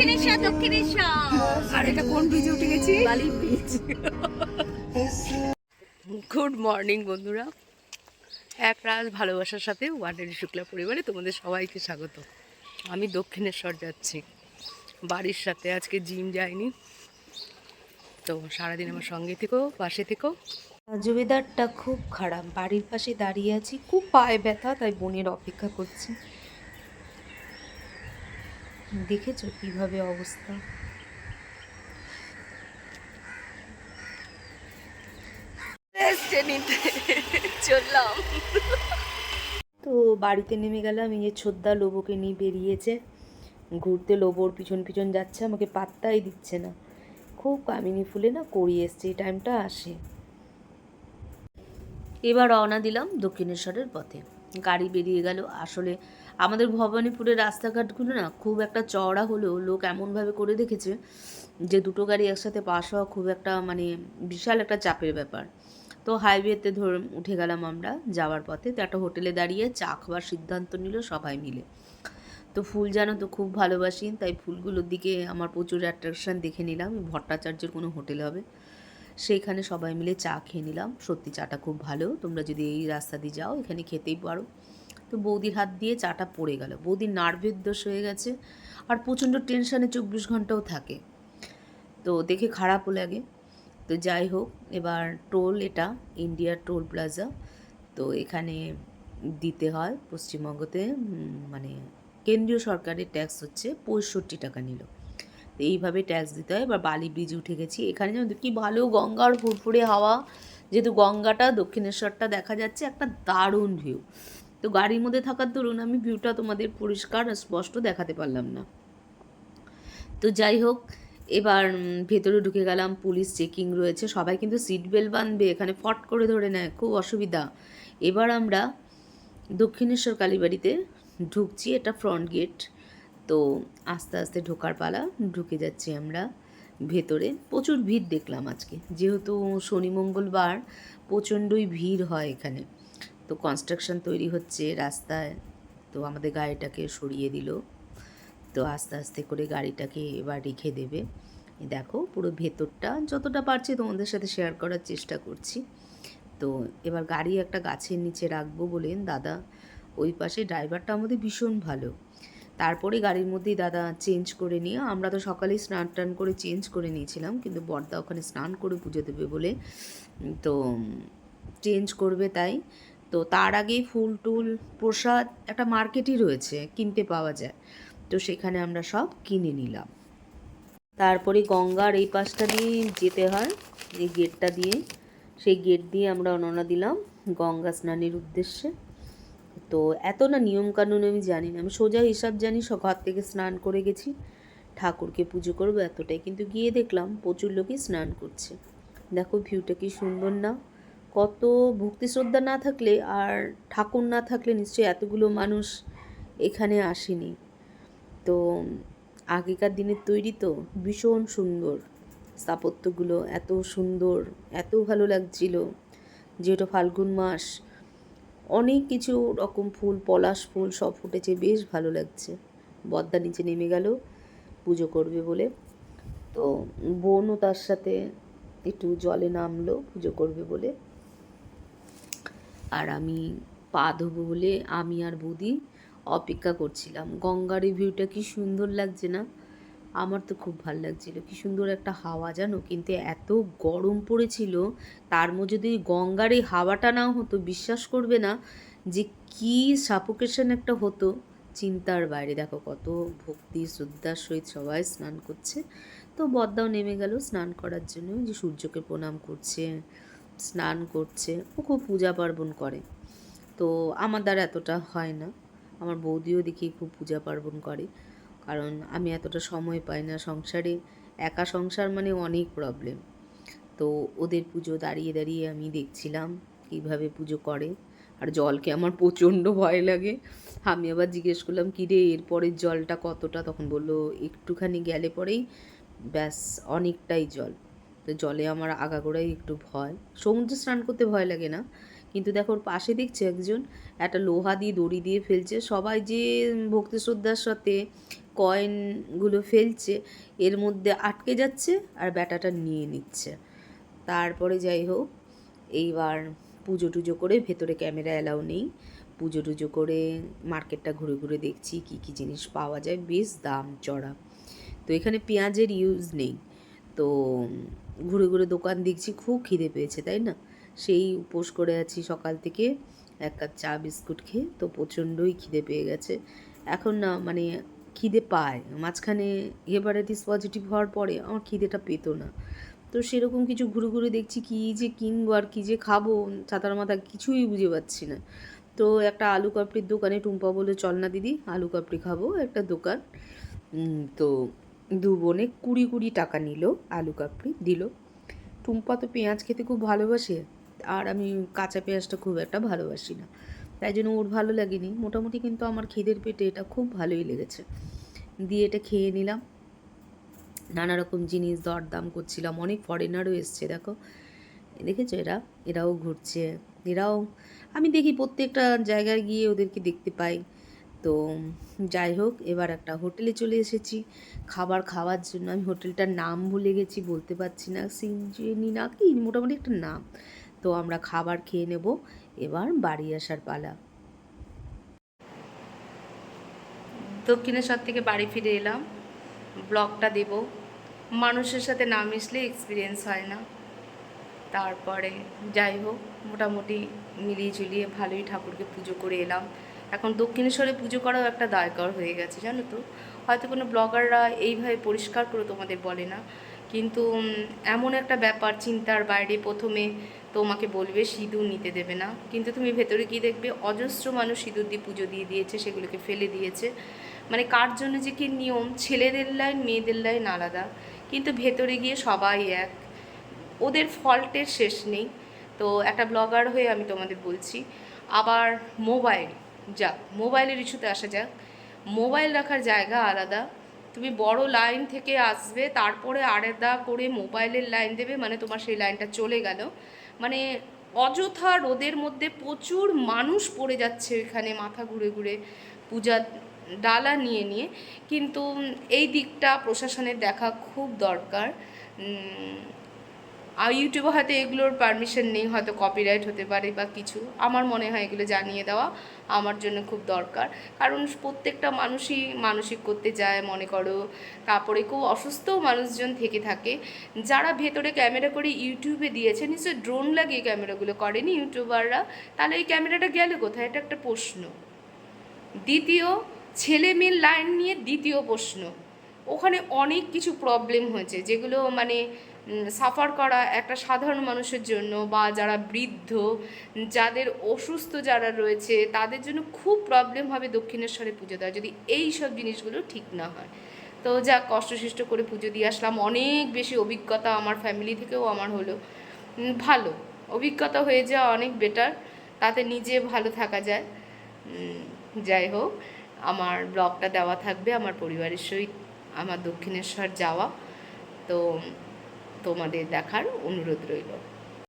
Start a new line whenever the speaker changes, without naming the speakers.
উড়িষ্যা দক্ষিণেশ্বর।
আর এটা কোন ব্রিজে উঠে গেছি?
বালি বিচ
গুড মর্নিং বন্ধুরা। এক রাজ ভালোবাসার সাথে ওয়ান্ডারি শুক্লা পরিবারে তোমাদের সবাইকে স্বাগত। আমি দক্ষিণেশ্বর যাচ্ছি। বাড়ির সাথে আজকে জিম যাইনি। তো সারাদিন আমার সঙ্গে থেকো পাশে থেকো।
জমিদারটা খুব খারাপ। বাড়ির পাশে দাঁড়িয়ে আছি। খুব পায়ে ব্যথা তাই বোনের অপেক্ষা করছি। দেখেছ কীভাবে অবস্থা?
চললাম।
তো বাড়িতে নেমে গেলাম এই যে ছোদ্দা লোবোকে নিয়ে বেরিয়েছে। ঘুরতে লোবোর পিছন পিছন যাচ্ছে আমাকে পাত্তাই দিচ্ছে না। খুব কামিনী ফুলে না করিয়ে এসছে এই টাইমটা আসে। এবার রওনা দিলাম দক্ষিণেশ্বরের পথে। গাড়ি বেরিয়ে গেল। আসলে আমাদের ভবানীপুরের রাস্তাঘাটগুলো না খুব একটা চওড়া হলেও লোক এমনভাবে করে রেখেছে যে দুটো গাড়ি একসাথে পাস হওয়া খুব একটা মানে বিশাল একটা চাপের ব্যাপার। তো হাইওয়েতে ধর উঠে গেলাম আমরা যাওয়ার পথে। তো একটা হোটেলে দাঁড়িয়ে চা খাওয়ার সিদ্ধান্ত নিল সবাই মিলে। তো ফুল জানো তো খুব ভালোবাসি, তাই ফুলগুলোর দিকে আমার প্রচুর অ্যাট্রাকশান দেখে নিলাম। ভট্টাচার্যের কোনো হোটেল হবে। সেইখানে সবাই মিলে চা খেয়ে নিলাম। সত্যি চাটা খুব ভালো। তোমরা যদি এই রাস্তা দিয়ে যাও, এখানে খেতেই পারো। তো বৌদির হাত দিয়ে চাটা পড়ে গেল। বৌদির নার্ভের দোষ হয়ে গেছে আর প্রচণ্ড টেনশানে চব্বিশ ঘন্টাও থাকে। তো দেখে খারাপও লাগে। তো যাই হোক, এবার টোল এটা ইন্ডিয়ার টোল প্লাজা। তো এখানে দিতে হয় পশ্চিমবঙ্গতে মানে কেন্দ্রীয় সরকারের ট্যাক্স হচ্ছে পঁয়ষট্টি টাকা নিল। তো এইভাবে ট্যাক্স দিতে হয়, এবার বালি ব্রিজ উঠে গেছি। এখানে যেমন কি ভালো গঙ্গার ফুরফুরে হাওয়া, যেহেতু গঙ্গাটা দক্ষিণেশ্বরটা দেখা যাচ্ছে একটা দারুণ ভিউ তো গাড়ির মধ্যে থাকার দরুন আমি ভিউটা তোমাদের পরিষ্কার স্পষ্ট দেখাতে পারলাম না। তো যাই হোক, এবার ভেতরে ঢুকে গেলাম, পুলিশ চেকিং রয়েছে, সবাই কিন্তু সিট বেল্ট বাঁধবে, এখানে ফট করে ধরে নেয়, খুব অসুবিধা। এবার আমরা দক্ষিণেশ্বর কালীবাড়িতে ঢুকছি, এটা ফ্রন্ট গেট তো আস্তে আস্তে ঢোকার পালা, ঢুকে যাচ্ছি আমরা ভেতরে। প্রচুর ভিড় দেখলাম আজকে। যেহেতু শনি, মঙ্গলবার, প্রচণ্ডই ভিড় হয় এখানে। তো কনস্ট্রাকশন তৈরি হচ্ছে রাস্তায়। তো আমাদের গাড়িটাকে সরিয়ে দিল। তো আস্তে আস্তে করে গাড়িটাকে এবার রেখে দেবে। দেখো, পুরো ভেতরটা যতটা পারছি তোমাদের সাথে শেয়ার করার চেষ্টা করছি। তো এবার গাড়ি একটা গাছের নিচে রাখব বলেন দাদা, ওই পাশে ড্রাইভারটা আমাদের ভীষণ ভালো। তারপরে গাড়ির মধ্যেই দাদা চেঞ্জ করে নিয়ে, আমরা তো সকালেই স্নান টান করে চেঞ্জ করে নিয়েছিলাম, কিন্তু বর্দা ওখানে স্নান করে পুজো দেবে বলে তো চেঞ্জ করবে তাই। তো তার আগেই ফুল টুল, প্রসাদ, একটা মার্কেটই রয়েছে, কিনতে পাওয়া যায়। তো সেখানে আমরা সব কিনে নিলাম। তারপরে গঙ্গার এই পাশটা দিয়ে যেতে হয়, এই গেটটা দিয়ে। সেই গেট দিয়ে আমরা রওনা দিলাম গঙ্গা স্নানের উদ্দেশ্যে। তো এত না নিয়মকানুন আমি জানি না আমি সোজা হিসাব জানি সব ঘর থেকে স্নান করে গেছি। ঠাকুরকে পুজো করব এতটাই। কিন্তু গিয়ে দেখলাম প্রচুর লোকই স্নান করছে। দেখো ভিউটা কি সুন্দর না। কত ভক্তি শ্রদ্ধা না থাকলে আর ঠাকুর না থাকলে নিশ্চয়ই এতগুলো মানুষ এখানে আসেনি। তো আগেকার দিনের তৈরি তো ভীষণ সুন্দর। স্থাপত্যগুলো এত সুন্দর, এত ভালো লাগছিল। যেটা ফাল্গুন মাস অনেক কিছু রকম ফুল, পলাশ ফুল সব ফুটেছে, বেশ ভালো লাগছে। বদ্দা নিচে নেমে গেল, পুজো করবে বলে। তো বোনও তার সাথে একটু জলে নামলো, পুজো করবে বলে। আর আমি পা ধোবো বলে আমি আর বৌদি অপেক্ষা করছিলাম। গঙ্গার এই ভিউটা কি সুন্দর লাগছে না? আমার তো খুব ভালো লাগছিল। কি সুন্দর একটা হাওয়া জানো? কিন্তু এত গরম পড়েছিল, তার মধ্যে যদি গঙ্গার এই হাওয়াটা না হতো, বিশ্বাস করবে না যে কি সাপোকেশন একটা হতো। চিন্তার বাইরে, দেখো কত ভক্তি, শ্রদ্ধার সহিত সবাই স্নান করছে। তো বদ্দাও নেমে গেল স্নান করার জন্য। যে সূর্যকে প্রণাম করছে, স্নান করছে, ও খুব পূজা পার্বণ করে। তো আমার দ্বারা এতটা হয় না। আমার বৌদিও দেখি খুব পূজা পার্বণ করে। কারণ আমি এতটা সময় পাই না। সংসারে একা সংসার মানে অনেক প্রবলেম তো ওদের পুজো দাঁড়িয়ে দাঁড়িয়ে আমি দেখছিলাম কীভাবে পুজো করে। আর জলকে আমার প্রচণ্ড ভয় লাগে। আমি আবার জিজ্ঞেস করলাম কী রে এরপরের জলটা কতটা? তখন বলল, একটুখানি গেলে পরেই ব্যাস অনেকটাই জল। তো জলে আমার আগাগোড়াই একটু ভয়। সমুদ্রে স্নান করতে ভয় লাগে না। কিন্তু দেখো, ওর পাশে দেখছে একজন, একটা লোহা দিয়ে দড়ি দিয়ে ফেলছে। সবাই যে ভক্তি শ্রদ্ধার সাথে কয়েনগুলো ফেলছে, এর মধ্যে আটকে যাচ্ছে আর ব্যাটাটা নিয়ে নিচ্ছে। তারপরে যাই হোক, এইবার পুজো টুজো করে ভেতরে ক্যামেরা অ্যালাউ নেই। পুজো টুজো করে মার্কেটটা ঘুরে ঘুরে দেখছি কী কী জিনিস পাওয়া যায়, বেশ দাম চড়া। তো এখানে পেঁয়াজের ইউজ নেই। তো ঘুরে ঘুরে দোকান দেখছি, খুব খিদে পেয়েছে, তাই না? সেই উপোস করে আছি সকাল থেকে, এক কাপ চা, বিস্কুট খেয়ে, তো প্রচণ্ডই খিদে পেয়ে গেছে। এখন না মানে খিদে পায়। মাঝখানে হেপাটাইটিস পজিটিভ হওয়ার পরে আমার খিদেটা পেতো না। তো সেরকম কিছু ঘুরে ঘুরে দেখছি কী যে কিনবো আর কী যে খাব ছাতার মাথা কিছুই বুঝে পাচ্ছি না। তো একটা আলু কাপড়ির দোকানে টুম্পা বলে চল না দিদি, আলু কাপড়ি খাব একটা দোকান। তো দু বোনে কুড়ি কুড়ি টাকা নিল, আলু কাপড়ি দিল। টুম্পা তো পেঁয়াজ খেতে খুব ভালোবাসে, আর আমি কাঁচা পেঁয়াজটা খুব একটা ভালোবাসি না। তাই জন্য ওর ভালো লাগেনি। মোটামুটি কিন্তু আমার খিদের পেটে এটা খুব ভালোই লেগেছে। দিয়ে এটা খেয়ে নিলাম। নানা রকম জিনিস দরদাম করছিলাম। অনেক ফরেনারও এসছে, দেখো। দেখেছ এরা? এরাও ঘুরছে। এরাও, আমি দেখি প্রত্যেকটা জায়গায় গিয়ে ওদেরকে দেখতে পাই। তো যাই হোক, এবার একটা হোটেলে চলে এসেছি। খাবার খাওয়ার জন্য আমি হোটেলটার নাম ভুলে গেছি, বলতে পারছি না। সিনজেনি না কি? মোটামুটি একটা নাম। তো আমরা খাবার খেয়ে নেব। এবার বাড়ি আসার পালা।
দক্ষিণেশ্বর থেকে বাড়ি ফিরে এলাম। ব্লগটা দেব। মানুষের সাথে না মিশলে এক্সপিরিয়েন্স হয় না। তারপরে যাই হোক, মোটামুটি মিলিয়ে ঝুলিয়ে ভালোই ঠাকুরকে পুজো করে এলাম। এখন দক্ষিণেশ্বরে পুজো করাও একটা দায়কর হয়ে গেছে, জানো তো? হয়তো কোনো ব্লগাররা এইভাবে পরিষ্কার করে তোমাদের বলে না। কিন্তু এমন একটা ব্যাপার, চিন্তার বাইরে প্রথমে তোমাকে বলবে, সিঁদুর নিতে দেবে না। কিন্তু তুমি ভেতরে গিয়ে দেখবে, অজস্র মানুষ সিঁদুর দিয়ে পুজো দিয়ে দিয়েছে, সেগুলোকে ফেলে দিয়েছে। মানে কার জন্য যে কি নিয়ম? ছেলেদের লাইন মেয়েদের লাইন আলাদা। কিন্তু ভেতরে গিয়ে সবাই এক। ওদের ফল্টের শেষ নেই। তো একটা ব্লগার হয়ে আমি তোমাদের বলছি, আবার মোবাইল, যাক, মোবাইলের ইস্যুতে আসা যাক। মোবাইল রাখার জায়গা আলাদা। তুমি বড় লাইন থেকে আসবে, তারপরে আলাদা করে মোবাইলের লাইন দেবে মানে তোমার সেই লাইনটা চলে গেল। মানে অযথা রোদের মধ্যে প্রচুর মানুষ পড়ে যাচ্ছে এখানে মাথা ঘুরে ঘুরে পূজা ডালা নিয়ে নিয়ে। কিন্তু এই দিকটা প্রশাসনের দেখা খুব দরকার। আর ইউটিউবে হয়তো এগুলোর পারমিশন নেই, হয়তো কপিরাইট হতে পারে বা কিছু। আমার মনে হয় এগুলো জানিয়ে দেওয়া আমার জন্য খুব দরকার। কারণ প্রত্যেকটা মানুষই মানসিক করতে যায় মনে করো। তারপরে খুব অসুস্থ মানুষজন থেকে থাকে। যারা ভেতরে ক্যামেরা করে ইউটিউবে দিয়েছে, নিশ্চয়ই ড্রোন লাগিয়ে ক্যামেরাগুলো করেনি ইউটিউবাররা, তাহলে এই ক্যামেরাটা গেলে কোথায়? এটা একটা প্রশ্ন। দ্বিতীয় ছেলে মেয়ের লাইন নিয়ে দ্বিতীয় প্রশ্ন। ওখানে অনেক কিছু প্রবলেম হয়েছে, যেগুলো মানে সাফার করা একটা সাধারণ মানুষের জন্য বা যারা বৃদ্ধ, যাদের অসুস্থ যারা রয়েছে, তাদের জন্য খুব প্রবলেম হবে দক্ষিণেশ্বরে পুজো দেওয়া যদি এই সব জিনিসগুলো ঠিক না হয়। তো যা কষ্টসিষ্ট করে পুজো দিয়ে আসলাম। অনেক বেশি অভিজ্ঞতা আমার ফ্যামিলি থেকেও আমার হলো। ভালো। অভিজ্ঞতা হয়ে যাওয়া অনেক বেটার তাতে নিজে ভালো থাকা যায়। যাই হোক, আমার ব্লগটা দেওয়া থাকবে, আমার পরিবারের সহিত। আমার দক্ষিণেশ্বর যাওয়া তো তোমাদের দেখার অনুরোধ রইল।